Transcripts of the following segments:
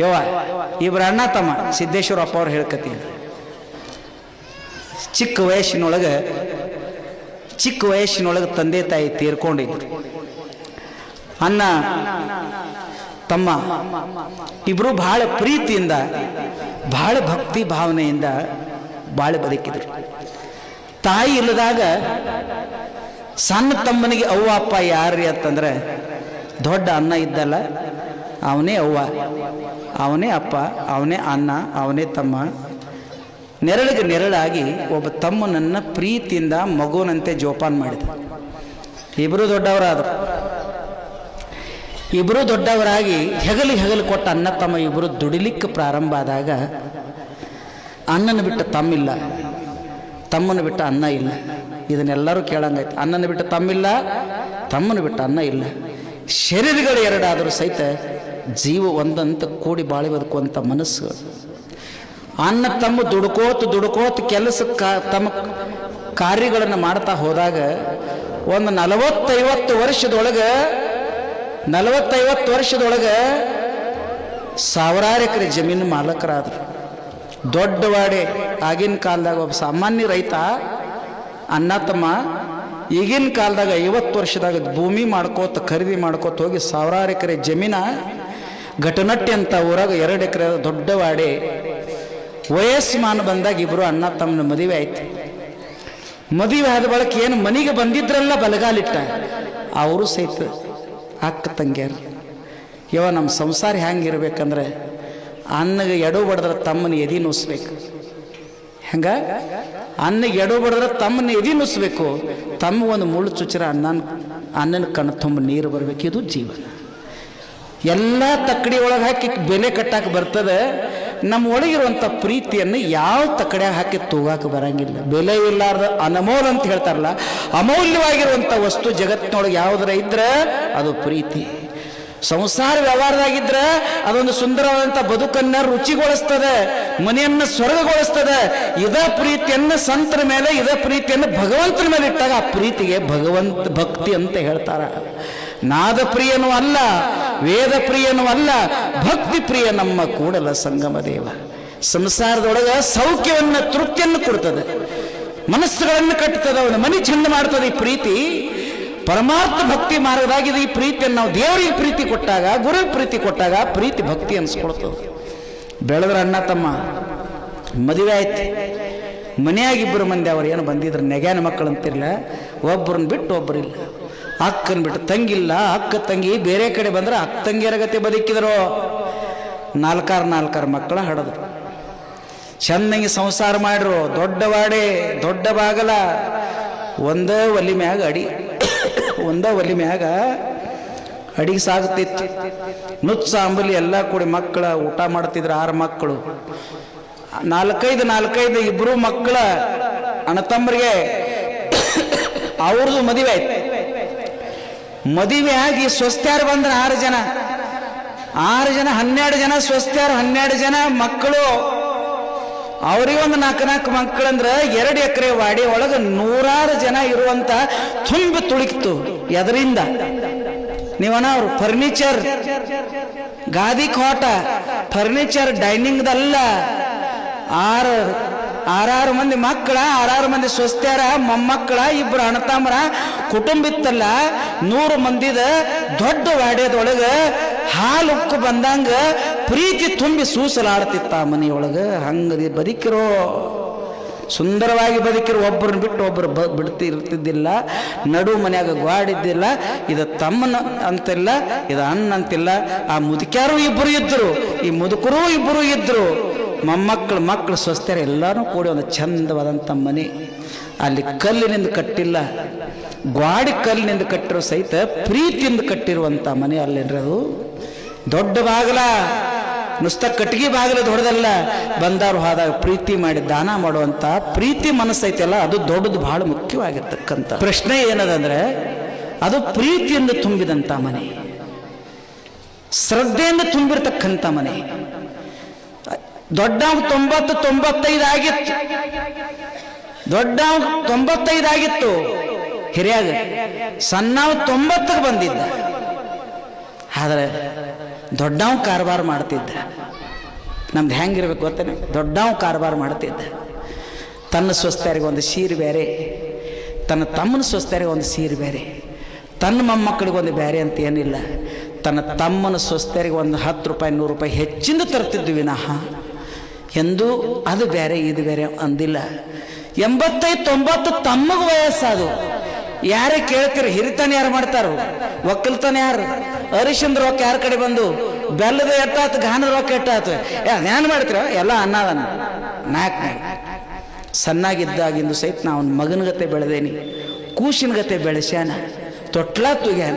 ಯವ್ವ, ಇಬ್ರು ಅಣ್ಣ ತಮ್ಮ, ಸಿದ್ದೇಶ್ವರಪ್ಪ ಅವ್ರು ಹೇಳ್ಕತ್ತೀನಿ ಚಿಕ್ಕ ವಯಸ್ಸಿನೊಳಗೆ ಚಿಕ್ಕ ವಯಸ್ಸಿನೊಳಗೆ ತಂದೆ ತಾಯಿ ತೀರ್ಕೊಂಡಿದ್ರು. ಅಣ್ಣ, ತಮ್ಮ, ಇಬ್ರು ಬಹಳ ಪ್ರೀತಿಯಿಂದ ಬಹಳ ಭಕ್ತಿ ಭಾವನೆಯಿಂದ ಭಾಳ ಬದುಕಿದ್ರು. ತಾಯಿ ಇಲ್ಲದಾಗ ಸಣ್ಣ ತಮ್ಮನಿಗೆ ಅವ್ವ, ಅಪ್ಪ ಯಾರ್ರಿ ಅಂತಂದ್ರೆ, ದೊಡ್ಡ ಅನ್ನ ಇದ್ದಲ್ಲ ಅವನೇ ಅವ್ವ, ಅವನೇ ಅಪ್ಪ, ಅವನೇ ಅಣ್ಣ, ಅವನೇ ತಮ್ಮ. ನೆರಳಿಗೆ ನೆರಳಾಗಿ ಒಬ್ಬ ತಮ್ಮನನ್ನು ಪ್ರೀತಿಯಿಂದ ಮಗುವಿನಂತೆ ಜೋಪಾನ್ ಮಾಡಿದ. ಇಬ್ಬರು ದೊಡ್ಡವರಾದರು. ಇಬ್ಬರು ದೊಡ್ಡವರಾಗಿ ಹೆಗಲಿ ಹೆಗಲು ಕೊಟ್ಟ ಅನ್ನ ತಮ್ಮ ಇಬ್ಬರು ದುಡಿಲಿಕ್ಕೆ ಪ್ರಾರಂಭ ಆದಾಗ ಅಣ್ಣನ ಬಿಟ್ಟ ತಮ್ಮಿಲ್ಲ ತಮ್ಮನ ಬಿಟ್ಟ ಅನ್ನ ಇಲ್ಲ. ಇದನ್ನೆಲ್ಲರೂ ಕೇಳಂಗಾಯ್ತು. ಅಣ್ಣನ ಬಿಟ್ಟ ತಮ್ಮಿಲ್ಲ ತಮ್ಮನ ಬಿಟ್ಟ ಅನ್ನ ಇಲ್ಲ. ಶರೀರಗಳು ಎರಡಾದರೂ ಸಹಿತ ಜೀವ ಒಂದಂತ ಕೂಡಿ ಬಾಳಿ ಬದುಕುವಂಥ ಮನಸ್ಸು. ಅನ್ನ ತಮ್ಮ ದುಡ್ಕೋತ ದುಡ್ಕೋತ ಕೆಲಸ ತಮ್ಮ ಕಾರ್ಯಗಳನ್ನು ಮಾಡ್ತಾ ಹೋದಾಗ ಒಂದು ನಲವತ್ತೈವತ್ತು ವರ್ಷದೊಳಗೆ ನಲವತ್ತೈವತ್ತು ವರ್ಷದೊಳಗೆ ಸಾವಿರಾರು ಎಕರೆ ಜಮೀನು ಮಾಲಕರಾದರು. ದೊಡ್ಡವಾಡೆ ಆಗಿನ ಕಾಲದಾಗ ಒಬ್ಬ ಸಾಮಾನ್ಯ ರೈತ ಅನ್ನ ತಮ್ಮ ಈಗಿನ ಕಾಲದಾಗ ಐವತ್ತು ವರ್ಷದಾಗ ಭೂಮಿ ಮಾಡ್ಕೋತ, ಖರೀದಿ ಮಾಡ್ಕೋತ ಹೋಗಿ ಸಾವಿರಾರು ಎಕರೆ ಜಮೀನ ಘಟನಟ್ಟಿ ಅಂತ ಊರಾಗ ಎರಡು ಎಕರೆ ದೊಡ್ಡವಾಡೆ ವಯಸ್ಮಾನ ಬಂದಾಗ ಇಬ್ಬರು ಅಣ್ಣ ತಮ್ಮನ ಮದುವೆ ಆಯ್ತು. ಮದುವೆ ಆದ ಬಳಿಕ ಏನು ಮನೆಗೆ ಬಂದಿದ್ರಲ್ಲ ಬಲಗಾಲಿಟ್ಟ? ಅವರು ಸಹಿತ ಅಕ್ಕ ತಂಗಿಯರು. ಇವ ನಮ್ಮ ಸಂಸಾರ ಹೆಂಗಿರ್ಬೇಕಂದ್ರೆ ಅನ್ನಗೆ ಎಡೋ ಬಡದ್ರ ತಮ್ಮನ ಎದಿ ನುಸ್ಬೇಕು. ಹೆಂಗ? ಅನ್ನಗೆ ಎಡೋ ಬಡದ್ರ ತಮ್ಮನ ಎದಿ ನುಸ್ಬೇಕು. ತಮ್ಮ ಒಂದು ಮುಳ್ಳು ಚುಚ್ಚರ ಅನ್ನನ ಅನ್ನನ ಕಣ್ಣು ತುಂಬ ನೀರು ಬರಬೇಕು. ಇದು ಜೀವನ. ಎಲ್ಲ ತಕ್ಕಡಿ ಒಳಗೆ ಹಾಕಿ ಬೆಲೆ ಕಟ್ಟಾಕ ಬರ್ತದೆ. ನಮ್ಮ ಒಳಗಿರುವಂಥ ಪ್ರೀತಿಯನ್ನು ಯಾವ ತಕ್ಕಡಿಯಾಗ ಹಾಕಿ ತೂಗಾಕ ಬರಂಗಿಲ್ಲ. ಬೆಲೆ ಇಲ್ಲಾರ್ದ ಅನಮೋಲ್ ಅಂತ ಹೇಳ್ತಾರಲ್ಲ ಅಮೂಲ್ಯವಾಗಿರುವಂಥ ವಸ್ತು ಜಗತ್ತಿನೊಳಗೆ ಯಾವುದರ ಇದ್ರೆ ಅದು ಪ್ರೀತಿ. ಸಂಸಾರ ವ್ಯವಹಾರದಾಗಿದ್ರೆ ಅದೊಂದು ಸುಂದರವಾದಂಥ ಬದುಕನ್ನ ರುಚಿಗೊಳಿಸ್ತದೆ, ಮನೆಯನ್ನು ಸ್ವರ್ಗಗೊಳಿಸ್ತದೆ, ಇದ ಪ್ರೀತಿಯನ್ನು ಸಂತರ ಮೇಲೆ, ಇದ ಪ್ರೀತಿಯನ್ನು ಭಗವಂತನ ಮೇಲೆ ಇಟ್ಟಾಗ ಆ ಪ್ರೀತಿಗೆ ಭಗವಂತ ಭಕ್ತಿ ಅಂತ ಹೇಳ್ತಾರೆ. ನಾದ ಪ್ರಿಯನೂ ಅಲ್ಲ ವೇದ ಪ್ರಿಯನೂ ಅಲ್ಲ ಭಕ್ತಿ ಪ್ರಿಯ ನಮ್ಮ ಕೂಡಲ ಸಂಗಮ ದೇವ. ಸಂಸಾರದೊಳಗ ಸೌಖ್ಯವನ್ನು, ತೃಪ್ತಿಯನ್ನು ಕೊಡ್ತದೆ. ಮನಸ್ಸುಗಳನ್ನು ಕಟ್ಟುತ್ತದೆ ಅವನು ಮನಿ ಚಂದ ಮಾಡ್ತದೆ ಈ ಪ್ರೀತಿ. ಪರಮಾರ್ಥ ಭಕ್ತಿ ಮಾರ್ಗದಾಗಿದೆ ಈ ಪ್ರೀತಿಯನ್ನು ನಾವು ದೇವರಿಗೆ ಪ್ರೀತಿ ಕೊಟ್ಟಾಗ, ಗುರುವಿಗೆ ಪ್ರೀತಿ ಕೊಟ್ಟಾಗ ಪ್ರೀತಿ ಭಕ್ತಿ ಅನ್ಸ್ಕೊಳ್ತದೆ. ಬೆಳೆದ್ರ ಅಣ್ಣ ತಮ್ಮ, ಮದುವೆ ಆಯ್ತು. ಮನೆಯಾಗಿಬ್ಬರು ಮಂದಿ ಅವ್ರು ಏನು ಬಂದಿದ್ರು, ನೆಗ್ಯಾನ ಮಕ್ಕಳು ಅಂತಿರಲಿಲ್ಲ ಒಬ್ಬರನ್ನ ಬಿಟ್ಟು ಒಬ್ಬರಿಲ್ಲ ಅಕ್ಕನ ಬಿಟ್ಟು ತಂಗಿಲ್ಲ, ಅಕ್ಕ, ತಂಗಿ, ಬೇರೆ ಕಡೆ ಬಂದ್ರೆ ಅಕ್ಕ ತಂಗಿಯರ ಗತಿ ಬದುಕಿದ್ರು? ನಾಲ್ಕಾರ ನಾಲ್ಕಾರ ಮಕ್ಕಳ ಹಡದ್ರು. ಚೆನ್ನಾಗಿ ಸಂಸಾರ ಮಾಡ್ರು, ದೊಡ್ಡ ವಾಡೆ, ದೊಡ್ಡ ಬಾಗಲ, ಒಂದೇ ಒಲಿ ಮ್ಯಾಗ ಅಡಿ, ಒಂದೇ ಒಲಿ ಮ್ಯಾಗ ಅಡಿಗೆ ಸಾಗುತ್ತಿತ್ತು ನುಚ್ಚ, ಅಂಬಲಿ ಎಲ್ಲ ಕೂಡಿ ಮಕ್ಕಳ ಊಟ ಮಾಡ್ತಿದ್ರು ಆರು ಮಕ್ಕಳು. ನಾಲ್ಕೈದು ನಾಲ್ಕೈದು ಇಬ್ಬರು ಮಕ್ಕಳ ಅಣ್ಣತಮ್ಮರಿಗೆ ಅವ್ರದ್ದು ಮದುವೆ ಆಯ್ತು. ಮದುವೆ ಆಗಿ ಸ್ವಸ್ಥ್ಯಾರು ಬಂದ್ರೆ ಆರು ಜನ. ಆರು ಜನ, ಹನ್ನೆರಡು ಜನ ಸ್ವಸ್ಥ್ಯಾರು ಹನ್ನೆರಡು ಜನ ಮಕ್ಕಳು. ಅವ್ರಿಗೆ ಒಂದು ನಾಲ್ಕು ನಾಲ್ಕು ಮಕ್ಕಳಂದ್ರೆ ಎರಡು ಎಕರೆ ವಾಡಿ, ಒಳಗೆ ನೂರಾರು ಜನ ಇರುವಂತ ತುಂಬಿ ತುಳಿಕ್ತು ಎದರಿಂದ. ನೀವನ ಅವ್ರು ಫರ್ನಿಚರ್ ಗಾದಿ ಕೋಟ ಫರ್ನಿಚರ್ ಡೈನಿಂಗ್ದಲ್ಲ ಆರು ಆರಾರು ಮಂದಿ ಮಕ್ಕಳ ಆರಾರು ಮಂದಿ ಸ್ವಸ್ಥ್ಯಾರ ಮೊಮ್ಮಕ್ಕಳ ಇಬ್ರು ಅಣ್ಣತಮ್ಮರ ಕುಟುಂಬ ಇತ್ತಲ್ಲ ನೂರು ಮಂದಿದ ದೊಡ್ಡ ವಾಡ್ಯದೊಳಗೆ ಹಾಲು ಉಕ್ಕು ಬಂದಂಗ ಪ್ರೀತಿ ತುಂಬಿ ಸೂಸಲಾಡ್ತಿತ್ತ ಆ ಮನೆಯೊಳಗೆ ಹಂಗದಿ ಬದುಕಿರೋ ಸುಂದರವಾಗಿ ಬದುಕಿರೋ ಒಬ್ಬರನ್ನ ಬಿಟ್ಟು ಒಬ್ಬರು ಬ ಬಿಡ್ತಿ ಇರ್ತಿದ್ದಿಲ್ಲ ನಡು ಮನ್ಯಾಗ ಗ್ವಾಡಿದ್ದಿಲ್ಲ ಇದು ತಮ್ಮನ ಅಂತಿಲ್ಲ ಇದು ಅಣ್ಣ ಅಂತಿಲ್ಲ ಆ ಮುದುಕ್ಯಾರು ಇಬ್ಬರು ಇದ್ದರು ಈ ಮುದುಕರು ಇಬ್ಬರು ಇದ್ದರು ಮೊಮ್ಮಕ್ಕಳು, ಮಕ್ಕಳು ಸ್ವಸ್ಥರು ಎಲ್ಲರೂ ಕೂಡಿ ಒಂದು ಚಂದವಾದಂಥ ಮನೆ. ಅಲ್ಲಿ ಕಲ್ಲಿನಿಂದ ಕಟ್ಟಿಲ್ಲ, ಗ್ವಾಡಿ ಕಲ್ಲಿನಿಂದ ಕಟ್ಟಿರೋ ಸಹಿತ ಪ್ರೀತಿಯಿಂದ ಕಟ್ಟಿರುವಂಥ ಮನೆ ಅಲ್ಲಿರೋದು ದೊಡ್ಡ ಬಾಗಲ. ನುಸ್ತ ಕಟ್ಟಿಗೆ ಬಾಗಿಲು ದೊಡ್ಡದಲ್ಲ. ಬಂದಾರು ಹೋದಾಗ ಪ್ರೀತಿ ಮಾಡಿ ದಾನ ಮಾಡುವಂಥ ಪ್ರೀತಿ ಮನಸ್ಸೈತಲ್ಲ, ಅದು ದೊಡ್ಡದು ಬಹಳ ಮುಖ್ಯವಾಗಿರ್ತಕ್ಕಂಥ. ಪ್ರಶ್ನೆ ಏನದಂದ್ರೆ, ಅದು ಪ್ರೀತಿಯಿಂದ ತುಂಬಿದಂಥ ಮನೆ. ಶ್ರದ್ಧೆಯಿಂದ ತುಂಬಿರ್ತಕ್ಕಂಥ ಮನೆ. ದೊಡ್ಡ ತೊಂಬತ್ತು, ತೊಂಬತ್ತೈದು ಆಗಿತ್ತು. ದೊಡ್ಡ ತೊಂಬತ್ತೈದು ಆಗಿತ್ತು. ಹಿರಿಯಾಗ ಸಣ್ಣವ ತೊಂಬತ್ತಕ್ಕೆ ಬಂದಿದ್ದ. ಆದರೆ ದೊಡ್ಡವ್ ಕಾರಬಾರ ಮಾಡ್ತಿದ್ದ. ನಮ್ದು ಹೆಂಗಿರ್ಬೇಕು ಗೊತ್ತೇನೆ ದೊಡ್ಡವ್ ಕಾರಬಾರ ಮಾಡ್ತಿದ್ದ. ತನ್ನ ಸ್ವಸ್ಥರಿಗೆ ಒಂದು ಸೀರೆ ಬೇರೆ, ತನ್ನ ತಮ್ಮನ ಸ್ವಸ್ಥರಿಗೆ ಒಂದು ಸೀರೆ ಬೇರೆ, ತನ್ನ ಮೊಮ್ಮಕ್ಕಳಿಗೆ ಒಂದು ಬೇರೆ ಅಂತ ಏನಿಲ್ಲ. ತನ್ನ ತಮ್ಮನ ಸ್ವಸ್ಥರಿಗೆ ಒಂದು ಹತ್ತು ರೂಪಾಯಿ, ನೂರು ರೂಪಾಯಿ ಹೆಚ್ಚಿಂದ ತರ್ತಿದ್ವಿ ವಿನಃ. ಎಂದೂ ಅದು ಬೇರೆ, ಇದು ಬೇರೆ ಅಂದಿಲ್ಲ. ಎಂಬತ್ತೈದು ತೊಂಬತ್ತು ತಮ್ಮಗ ವಯಸ್ಸದು ಯಾರೇ ಕೇಳ್ತೀರಿ, ಹಿರಿತನ ಯಾರು ಮಾಡ್ತಾರೋ? ಒಕ್ಕಲ್ತನ ಯಾರು? ಅರಿಶಿಂದ ರೊಕ್ಕ ಯಾರ ಕಡೆ ಬಂದು? ಬೆಲ್ಲದ ಎಟ್ಟಾತು ಗಾನದ ರೊಕ್ಕ ಎಟ್ಟಾತು ಏನು ಮಾಡ್ತೀರ? ಎಲ್ಲ ಅನ್ನದನ್ನ ನಾಲ್ಕು ಸಣ್ಣಾಗಿದ್ದಾಗಿಂದು ಸಹಿತ ನಾ ಅವನ ಮಗನಗತೆ ಬೆಳೆದೇನಿ. ಕೂಸಿನ ಗತೆ ಬೆಳೆಸ್ಯಾನ. ತೊಟ್ಲ ತುಗ್ಯಾನ.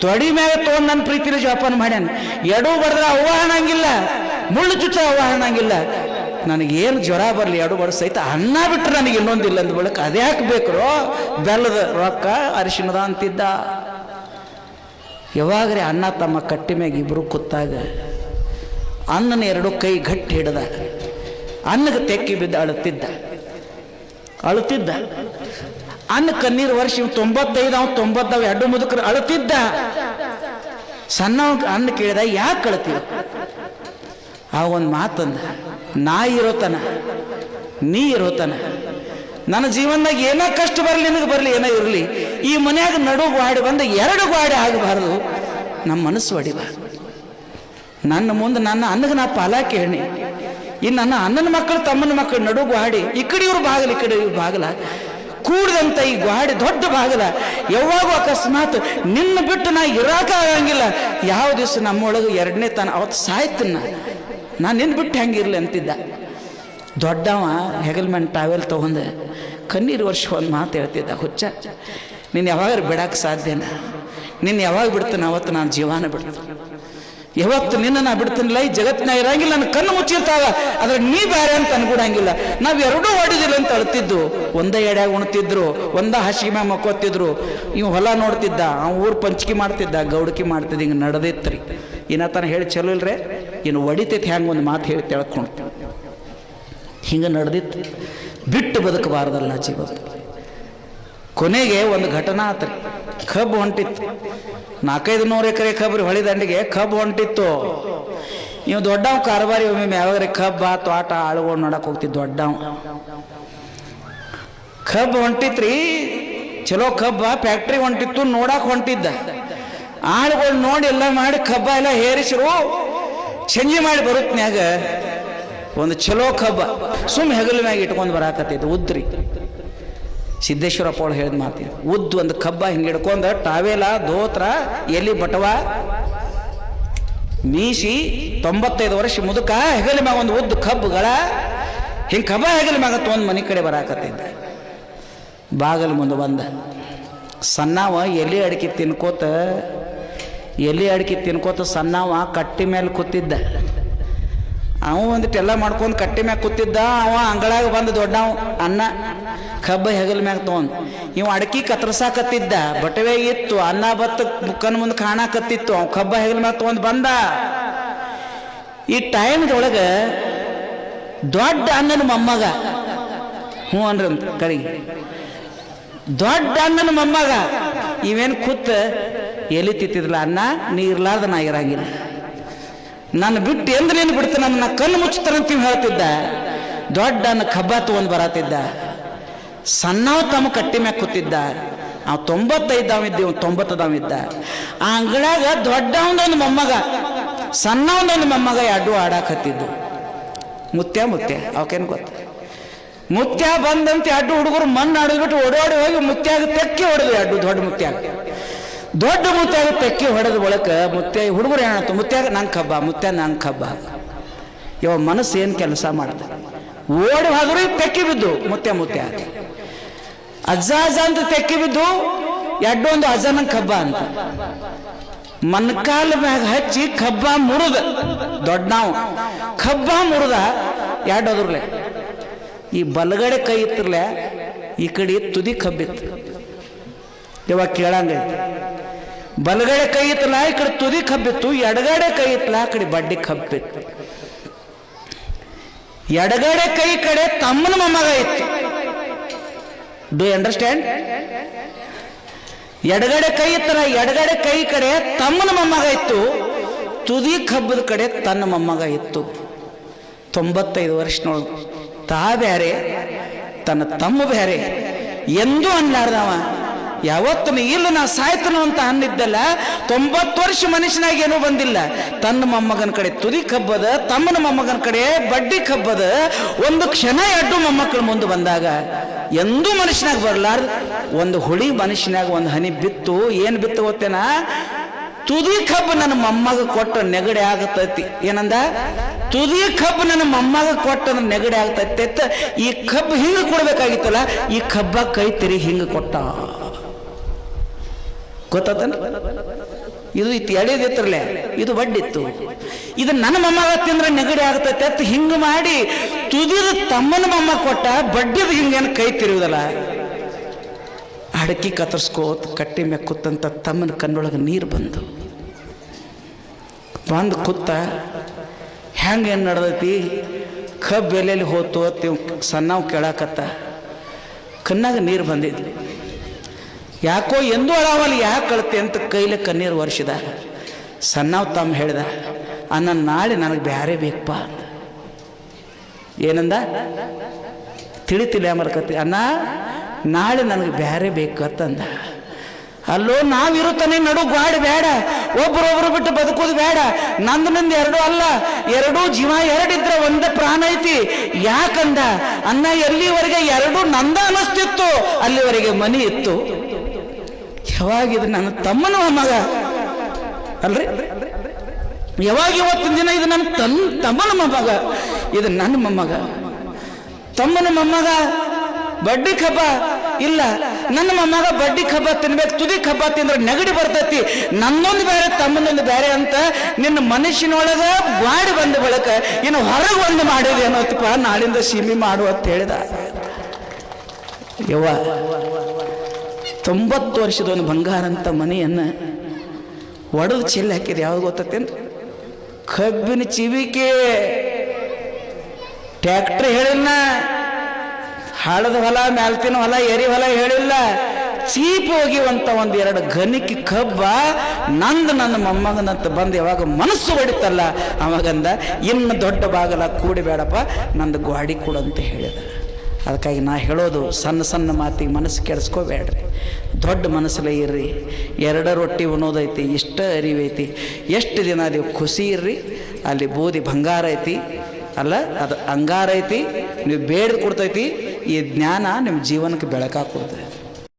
ತೊಡಿ ಮೇಲೆ ತೊಗೊಂಡು ನನ್ನ ಪ್ರೀತಿನ ಜೋಪಾನ ಮಾಡ್ಯಾನ. ಎಡೂ ಬಡ್ದ್ರೆ ಅವ್ವ ಅನ್ನಂಗಿಲ್ಲ. ಮುಳ್ಳು ಚುಚ್ಚ ಅನ್ನಂಗಿಲ್ಲ ನನಗೇನು ಜ್ವರ ಬರಲಿ, ಎರಡು ಬಡ ಸಹಿತ ಅನ್ನ ಬಿಟ್ಟರೆ ನನಗೆ ಇನ್ನೊಂದಿಲ್ಲ ಅಂದ ಬಳಿಕ ಅದ್ಯಾಕೆ ಬೇಕ್ರೋ? ಬೆಲ್ಲದ ರೊಕ್ಕ ಅರಿಶಿಣದ ಅಂತಿದ್ದ. ಯಾವಾಗ್ರೆ ಅಣ್ಣ ತಮ್ಮ ಕಟ್ಟಿ ಮ್ಯಾಗ ಇಬ್ಬರು ಕೂತಾಗ ಅನ್ನನ ಎರಡು ಕೈ ಗಟ್ಟಿ ಹಿಡ್ದ. ಅನ್ನಗೆ ತೆಕ್ಕಿ ಬಿದ್ದ, ಅಳುತ್ತಿದ್ದ. ಅಳುತ್ತಿದ್ದ. ಅನ್ನ ಕಣ್ಣೀರು ವರ್ಷ ಇವ್ ತೊಂಬತ್ತೈದು, ಅವ್ನು ತೊಂಬತ್ತಾವ ಎರಡು ಮುದುಕರು ಅಳುತ್ತಿದ್ದ. ಸಣ್ಣ ಅನ್ನ ಕೇಳಿದ, ಯಾಕೆ ಅಳ್ತೀವ ಆ ಒಂದು ಮಾತಂದ ನಾ ಇರೋತನ, ನೀ ಇರೋತನ. ನನ್ನ ಜೀವನದಾಗ ಏನೋ ಕಷ್ಟ ಬರಲಿ, ನನಗೆ ಬರಲಿ, ಏನೋ ಇರಲಿ, ಈ ಮನ್ಯಾಗ ನಡು ಗಾಡಿ ಬಂದು ಎರಡು ಗಾಡಿ ಆಗಬಾರ್ದು. ನಮ್ಮ ಮನಸ್ಸು ಹೊಡಿಬಾರ್ದು ನನ್ನ ಮುಂದೆ ನನ್ನ ಅನ್ನಗೆ ನಾ ಪಾಲ ಕೇಳಿ ಇನ್ನು ನನ್ನ ಅಣ್ಣನ ಮಕ್ಕಳು, ತಮ್ಮನ ಮಕ್ಕಳು ನಡು ಗಾಡಿ, ಈ ಕಡೆ ಇವ್ರು ಬಾಗಲ, ಈ ಕಡೆ ಇವ್ರು ಬಾಗಲ. ಕೂಡಿದಂಥ ಈ ಗಾಡಿ ದೊಡ್ಡ ಬಾಗಲ. ಯಾವಾಗೂ ಅಕಸ್ಮಾತ್ ನಿನ್ನ ಬಿಟ್ಟು ನಾ ಇರಾಕ ಆಗಂಗಿಲ್ಲ. ಯಾವ ದಿವಸ ನಮ್ಮೊಳಗೆ ಎರಡನೇ ತಾನ ಅವತ್ತು ಸಾಯ್ತನ್ನ ನಾನು ನಿನ್ನ ಬಿಟ್ಟು ಹೆಂಗಿರಲಿ ಅಂತಿದ್ದ. ದೊಡ್ಡವ ಹೆಗಲ್ಮನ್ ಟಾವೆಲ್ ತೊಗೊಂಡು ಕಣ್ಣೀರು ವರ್ಷ ಒಂದು ಮಾತು ಹೇಳ್ತಿದ್ದ, ಹುಚ್ಚ, ನೀನು ಯಾವಾಗ ಬಿಡಕ್ಕೆ ಸಾಧ್ಯನ ನಿನ್ನ ಯಾವಾಗ ಬಿಡ್ತಾನೆ ಅವತ್ತು ನಾನು ಜೀವನ ಬಿಡ್ತೀನಿ. ಯಾವತ್ತು ನಿನ್ನ ನಾ ಬಿಡ್ತೀನಿಲ್ಲ ಈ ಜಗತ್ತಿನ ಇರಂಗಿಲ್ಲ ನನ್ನ ಕಣ್ಣು ಮುಚ್ಚಿರ್ತಾವ, ಆದ್ರೆ ನೀ ಬೇರೆ ಅಂತ ಅನ್ಕೊಡಂಗಿಲ್ಲ ನಾವು ಎರಡೂ ಹೊಡಿದಿಲ್ಲ ಅಂತ ಅಳ್ತಿದ್ದು. ಒಂದೇ ಎಡ್ಯಾಗ ಉಣ್ತಿದ್ರು, ಒಂದ ಹಾಸಿಗೆ ಮ್ಯಾಗ ಮಕ್ಕೋತಿದ್ರು. ಇವ್ ಹೊಲ ನೋಡ್ತಿದ್ದ, ಅವ ಊರು ಪಂಚಿಕೆ ಮಾಡ್ತಿದ್ದ, ಗೌಡಕಿ ಮಾಡ್ತಿದ್ದ, ಹಿಂಗೆ ನಡೆದಿತ್ರಿ. ಇನ್ನತನ ಹೇಳಿ, ಚಲೋ ಇಲ್ರಿ? ಇನ್ನು ಒಡಿತೈತಿ ಹ್ಯಾಂಗ ಒಂದು ಮಾತು ಹೇಳಿ ತಿಳ್ಕೊಂಡು. ಹಿಂಗೆ ನಡೆದಿತ್ತು. ಬಿಟ್ಟು ಬದುಕಬಾರ್ದಲ್ಲ ಜೀವನ. ಕೊನೆಗೆ ಒಂದು ಘಟನಾ ಆತ್ರಿ. ಕಬ್ಬು ಹೊಂಟಿತ್ತು. ನಾಲ್ಕೈದು ನೂರು ಎಕರೆ ಕಬ್ಬು ಹೊಳಿ ದಂಡಿಗೆ ಕಬ್ಬು ಹೊಂಟಿತ್ತು. ನೀವು ದೊಡ್ಡವ ಕಾರಬಾರಿ ಒಮ್ಮೆ ಯಾವಾಗ್ರೆ ಕಬ್ಬ, ತೋಟ, ಆಳುಗಳು ನೋಡಕ್ಕೆ ಹೋಗ್ತಿದ್ದ ದೊಡ್ಡವ. ಕಬ್ಬು ಹೊಂಟಿತ್ರಿ. ಚಲೋ ಕಬ್ಬ ಫ್ಯಾಕ್ಟ್ರಿ ಹೊಂಟಿತ್ತು ನೋಡಕ್ಕೆ ಹೊಂಟಿದ್ದ. ಆಳುಗಳು ನೋಡಿ ಎಲ್ಲ ಮಾಡಿ ಕಬ್ಬ ಎಲ್ಲ ಹೇರಿಸಿರು ಚಂಜಿ ಮಾಡಿ ಬರುತ್ತನ್ಯಾಗ ಒಂದು ಚಲೋ ಕಬ್ಬ. ಸುಮ್ ಹೆಗಲ ಮ್ಯಾಗ ಇಟ್ಕೊಂಡು ಬರಾಕತ್ತೈತೆ, ಉದ್ರಿ. ಸಿದ್ದೇಶ್ವರಪ್ಪ ಅವಳು ಹೇಳಿದ ಮಾತಿ ಉದ್ದು ಒಂದು ಕಬ್ಬ ಹಿಂಗೆ ಹಿಡ್ಕೊಂಡ ಟಾವೇಲ ದೋತ್ರ ಎಲ್ಲಿ ಬಟವ ಮೀಸಿ ತೊಂಬತ್ತೈದು ವರ್ಷ ಮುದುಕ, ಹೆಗಲ ಮ್ಯಾಗ ಒಂದು ಉದ್ದು ಕಬ್ಬುಗಳ. ಹಿಂಗೆ ಕಬ್ಬ ಹೆಗಲ ಮ್ಯಾಗ ತೊಗೊಂಡು ಮನೆ ಕಡೆ ಬರಾಕತ್ತಿದ್ದ ಬಾಗಲ್ ಮುಂದೆ ಬಂದ. ಸಣ್ಣವ ಎಲೆ ಅಡಿಕೆ ತಿನ್ಕೋತ, ಎಲೆ ಅಡಿಕೆ ತಿನ್ಕೋತ ಸಣ್ಣವ ಕಟ್ಟಿ ಮೇಲೆ ಕೂತಿದ್ದ. ಅವ ಒಂದು ಎಲ್ಲ ಮಾಡ್ಕೊಂಡು ಕಟ್ಟಿ ಮ್ಯಾಗ ಕೂತಿದ್ದ, ಅವ ಅಂಗಳಾಗ ಬಂದ ದೊಡ್ಡವ ಅನ್ನ ಕಬ್ಬ ಹೆಗಲ ಮ್ಯಾಗ ತಗೊಂಡ್. ಇವ ಅಡಕಿ ಕತ್ರಸಾಕತ್ತಿದ್ದ ಬಟವೆ ಇತ್ತು, ಅನ್ನ ಬತ್ತ ಮುಕ್ಕನ ಮುಂದೆ ಕಾಣಾಕತ್ತಿತ್ತು, ಅವ ಕಬ್ಬ ಹೆಗಲ ಮ್ಯಾಗ ತೊಗೊಂಡು ಬಂದ. ಈ ಟೈಮ್ದೊಳಗ ದೊಡ್ಡ ಅಣ್ಣನ ಮೊಮ್ಮಗ, ಹ್ಞೂ ಅನ್ರಿ ಕರಿ ದೊಡ್ಡ ಅಣ್ಣನ ಮೊಮ್ಮಗ. ಇವೇನು ಕೂತ್ ಎಲಿ ತಿತ್ತಿದ್ಲ ಅನ್ನ ನೀ ಇರ್ಲಾರ್ದ ನಾ ಇರಂಗಿಲ್ಲ. ನನ್ನ ಬಿಟ್ಟು ಎಂದ್ರೆ ಏನು ಬಿಡ್ತೀನಿ ನನ್ನ ಕಣ್ಣು ಮುಚ್ಚುತ್ತಾರಂತ ಇವ್ ಹೇಳ್ತಿದ್ದ. ದೊಡ್ಡ ಅನ್ನ ಕಬ್ಬ ತಗೊಂಡು ಬರತ್ತಿದ್ದ. ಸಣ್ಣವ ತಮ್ಮ ಕಟ್ಟಿ ಮ್ಯಾಗ ಕೂತಿದ್ದ. ಅವ್ ತೊಂಬತ್ತೈದವ ಇವ್ ತೊಂಬತ್ತದವ ಇದ್ದ. ಆ ದೊಡ್ಡ ದೊಡ್ಡವನೊಂದು ಮೊಮ್ಮಗ ಸಣ್ಣವನೊಂದು ಮೊಮ್ಮಗ ಎರಡು ಆಡಾಕತ್ತಿದ್ದು. ಮುತ್ಯ ಮುತ್ಯ, ಅವಕೇನು ಗೊತ್ತ? ಮುತ್ಯ ಬಂದಂತೆ ಅಡ್ಡು ಹುಡುಗರು ಮಣ್ಣು ಆಡಿದ್ಬಿಟ್ಟು ಓಡೋಡಿ ಹೋಗಿ ಮುತ್ಯಾಗ ತೆಕ್ಕಿ ಹೊಡೆದು, ಅಡ್ಡು ದೊಡ್ಡ ಮುತ್ಯಾಗ. ದೊಡ್ಡ ಮುತ್ಯಾಗ ತೆಕ್ಕಿ ಹೊಡೆದ ಬಳಕ ಮುತ್ಯ, ಹುಡುಗರು ಏನಾಯ್ತು? ಮುತ್ಯಾಗ, ನಂಗೆ ಕಬ್ಬ, ಮುತ್ಯ, ನಂಗೆ ಕಬ್ಬ. ಇವ ಮನಸ್ಸು ಏನು ಕೆಲಸ ಮಾಡ್ದ? ಓಡಿ ಹೋದ್ರು ತೆಕ್ಕಿ ಬಿದ್ದು, ಮುತ್ಯ ಮುತ್ಯ. ಅಜ್ಜ ಅಜ್ಜ ಅಂತ ತೆಕ್ಕಿ ಬಿದ್ದು, ಎಡ್ಡು ಒಂದು ಅಜ್ಜನ ಕಬ್ಬ ಅಂತ. ಮನ್ಕಾಲ ಮ್ಯಾಗ ಹಚ್ಚಿ ಕಬ್ಬ ಮುರಿದ. ದೊಡ್ಡ ನಾವು. ಕಬ್ಬ ಮುರಿದ ಎರಡು ಅದ್ರಲೆ ಈ ಬಲಗಡೆ ಕೈ ಇತ್ತಿರ್ಲೆ ಈ ಕಡೆ ತುದಿ ಕಬ್ಬಿತ್ತು. ಇವಾಗ ಕೇಳಂಗೈತಿ. ಬಲಗಡೆ ಕೈ ಇತ್ತಲ್ಲ ಈ ಕಡೆ ತುದಿ ಕಬ್ಬಿತ್ತು, ಎಡಗಡೆ ಕೈ ಇತ್ತಲ್ಲ ಆ ಕಡೆ ಬಡ್ಡಿ ಕಬ್ಬಿತ್ತು. ಎಡಗಡೆ ಕೈ ಕಡೆ ತಮ್ಮನ ಮೊಮ್ಮಗ ಇತ್ತು. ಡು ಅಂಡರ್ಸ್ಟ್ಯಾಂಡ್ ಎಡಗಡೆ ಕೈ ಇತ್ತಲ್ಲ ಎಡಗಡೆ ಕೈ ಕಡೆ ತಮ್ಮನ ಮೊಮ್ಮಗ ಇತ್ತು. ತುದಿ ಕಬ್ಬದ ಕಡೆ ತನ್ನ ಮೊಮ್ಮಗ ಇತ್ತು. ತೊಂಬತ್ತೈದು ವರ್ಷನೊಳಗೆ. ತಾ ಬ್ಯಾರೆ, ತನ್ನ ತಮ್ಮ ಬ್ಯಾರೆ. ಎಂದೂ ಅನ್ಲಾರ್ದವ. ಯಾವತ್ತು ಇಲ್ಲ ನಾ ಸಾಯ್ತನು ಅಂತ ಅನ್ನಿದ್ದಲ್ಲ, ತೊಂಬತ್ತು ವರ್ಷ ಮನುಷ್ಯನಾಗ ಏನೂ ಬಂದಿಲ್ಲ. ತನ್ನ ಮೊಮ್ಮಗನ ಕಡೆ ತುದಿ ಕಬ್ಬದ, ತಮ್ಮನ ಮೊಮ್ಮಗನ ಕಡೆ ಬಡ್ಡಿ ಕಬ್ಬದ, ಒಂದು ಕ್ಷಣ ಎಡ್ಡು ಮೊಮ್ಮಕ್ಕಳ ಮುಂದೆ ಬಂದಾಗ, ಎಂದೂ ಮನುಷ್ಯನಾಗ ಬರಲಾರ್ದು. ಒಂದು ಹುಳಿ ಮನುಷ್ಯನಾಗ ಒಂದು ಹನಿ ಬಿತ್ತು, ಏನು ಬಿತ್ತು ಗೊತ್ತೇನಾ? ತುದಿ ಕಬ್ಬು ನನ್ನ ಮೊಮ್ಮಗ ಕೊಟ್ಟ ನೆಗಡಿ ಆಗತೈತಿ. ಏನಂದ? ತುದಿ ಕಬ್ಬು ನನ್ನ ಮೊಮ್ಮಗ ಕೊಟ್ಟ ನೆಗಡಿ ಆಗ್ತೈತಿ. ಈ ಕಬ್ಬು ಹಿಂಗೆ ಕೊಡ್ಬೇಕಾಗಿತ್ತಲ್ಲ, ಈ ಕಬ್ಬ ಕೈ ತಿರಿ ಹಿಂಗೆ ಕೊಟ್ಟ. ಗೊತ್ತಾತನ? ಇದು ಇತ್ತು ಎಳೆದಿತ್ರಲೆ ಇದು ಬಡ್ಡಿತ್ತು. ಇದು ನನ್ನ ಮೊಮ್ಮಗ ತಿಂದ್ರೆ ನೆಗಡಿ ಆಗ್ತೈತೆ. ಅಂತ ಹಿಂಗೆ ಮಾಡಿ ತುದಿದ ತಮ್ಮನ ಮೊಮ್ಮ ಕೊಟ್ಟ, ಬಡ್ಡಿದ ಹಿಂಗೇನು ಕೈ ತಿರುವುದಲ್ಲ ಅಡಕಿ ಕತ್ತರಿಸ್ಕೋತ ಕಟ್ಟಿ ಮ್ಯಾಗ ಕೂತಂತ ತಮ್ಮನ ಕಣ್ಣೊಳಗೆ ನೀರು ಬಂದು. ಬಂದು ಕೂತ ಹೆಂಗೆ ಏನು ನಡೆದೈತಿ? ಕಬ್ಬು ಬೆಲೆಯಲ್ಲಿ ಹೋತು ಅಂತ ಸಣ್ಣವು ಕೇಳಾಕತ್ತ. ಕಣ್ಣಾಗ ನೀರು ಬಂದಿದ್ವಿ ಯಾಕೋ ಎಂದೂ ಅಳಾವಲ್ಲಿ ಯಾಕೆ ಕಳ್ತೆ ಅಂತ ಕೈಲಿ ಕಣ್ಣೀರು ಒರೆಸಿದ. ಸಣ್ಣವ್ ತಮ್ಮ ಹೇಳ್ದ ಅನ್ನ ನಾಳೆ ನನಗೆ ಬ್ಯಾರೆ ಬೇಕಪ್ಪ ಅಂದ ಏನಂದ? ತಿಳಿತಿಲ್ಲ ಮರ್ಕತಿ ಅಣ್ಣ ನಾಳೆ ನನಗೆ ಬೇರೆ ಬೇಕು ಅಂತಂದ. ಅಲ್ಲೋ, ನಾವಿರುತ್ತಾನೆ ನಡು ಗಾಡಿ ಬೇಡ ಒಬ್ರೊಬ್ರು ಬಿಟ್ಟು ಬದುಕೋದು ಬೇಡ ನಂದು ನಂದು ಎರಡು ಅಲ್ಲ, ಎರಡೂ ಜೀವ, ಎರಡಿದ್ರೆ ಒಂದೇ ಪ್ರಾಣ ಐತಿ. ಯಾಕಂದ? ಅನ್ನ ಎಲ್ಲಿವರೆಗೆ ಎರಡು ನಂದ ಅನಿಸ್ತಿತ್ತು ಅಲ್ಲಿವರೆಗೆ ಮನಿ ಇತ್ತು. ಯಾವಾಗಿದು ನನ್ನ ತಮ್ಮನ ಮಗ? ಅಲ್ರಿ? ಯಾವಾಗ ಇವತ್ತಿನ ದಿನ ಇದು ನನ್ನ ತನ್, ತಮ್ಮನ ಮೊಮ್ಮಗ? ಇದು ನನ್ನ ಮೊಮ್ಮಗ. ತಮ್ಮನ ಮೊಮ್ಮಗ, ಬಡ್ಡಿ ಕಬ್ಬ ಇಲ್ಲ. ನನ್ನ ಮೊಮ್ಮಗ ಬಡ್ಡಿ ಕಬ್ಬ ತಿನ್ಬೇಕು, ತುದಿ ಕಬ್ಬ ತಿಂದ್ರೆ ನೆಗಡಿ ಬರ್ತೈತಿ. ನನ್ನೊಂದು ಬೇರೆ, ತಮ್ಮನೊಂದು ಬೇರೆ ಅಂತ ನಿನ್ನ ಮನುಷ್ಯನೊಳಗ ಬಾಡಿ ಬಂದ ಬಳಕ ಇನ್ನು ಹೊರಗೆ ಒಂದು ಮಾಡಿದೆ ಅನ್ನೋತಪ್ಪ ನಾಳಿಂದ ಸೀಮೆ ಮಾಡು ಅಂತ ಹೇಳಿದ. ಯವ್ವ, ತೊಂಬತ್ತು ವರ್ಷದ ಒಂದು ಬಂಗಾರ ಅಂತ ಮನೆಯನ್ನು ಒಡೆದು ಚೆಲ್ಲಿ ಹಾಕಿದೆ ಯಾವ್ದು ಗೊತ್ತೇನು ಕಬ್ಬಿನ ಚಿವಿಕೆ. ಟ್ಯಾಕ್ಟ್ರಿ ಹೇಳಿಲ್ಲ ಹಳದ ಹೊಲ, ಮ್ಯಾಲ್ತಿನ ಹೊಲ ಎರಿ ಹೊಲ ಹೇಳಿಲ್ಲ. ಚೀಪ್ ಹೋಗಿವಂತ ಒಂದು ಎರಡು ಗನಿಕಿ ಕಬ್ಬ ನಂದು ನನ್ನ ಮೊಮ್ಮಗನಂತ ಬಂದು ಯಾವಾಗ ಮನಸ್ಸು ಹೊಡಿತಲ್ಲ, ಅವಾಗಂದ ಇನ್ನು ದೊಡ್ಡ ಬಾಗಲ ಕೂಡಿ ಬೇಡಪ್ಪ ನಂದು ಗ್ವಾಡಿ ಕೂಡ ಅಂತ ಹೇಳಿದ. ಅದಕ್ಕಾಗಿ ನಾ ಹೇಳೋದು, ಸಣ್ಣ ಸಣ್ಣ ಮಾತಿಗೆ ಮನಸ್ಸು ಕೆಡಿಸ್ಕೋಬೇಡ್ರಿ. ದೊಡ್ಡ ಮನಸ್ಸಲ್ಲೇ ಇರ್ರಿ. ಎರಡ ರೊಟ್ಟಿ ಉಣೋದೈತಿ, ಇಷ್ಟ ಅರಿವೈತಿ. ಎಷ್ಟು ದಿನ ಅದು ಖುಷಿ ಇರ್ರಿ, ಅಲ್ಲಿ ಬೂದಿ ಬಂಗಾರ ಐತಿ. ಅಲ್ಲ, ಅದು ಅಂಗಾರ ಐತಿ, ನೀವು ಬೇಡ ಕೊಡ್ತೈತಿ. ಈ ಜ್ಞಾನ ನಿಮ್ಮ ಜೀವನಕ್ಕೆ ಬೆಳಕಾಗಿ ಕೊಡ್ತೈತಿ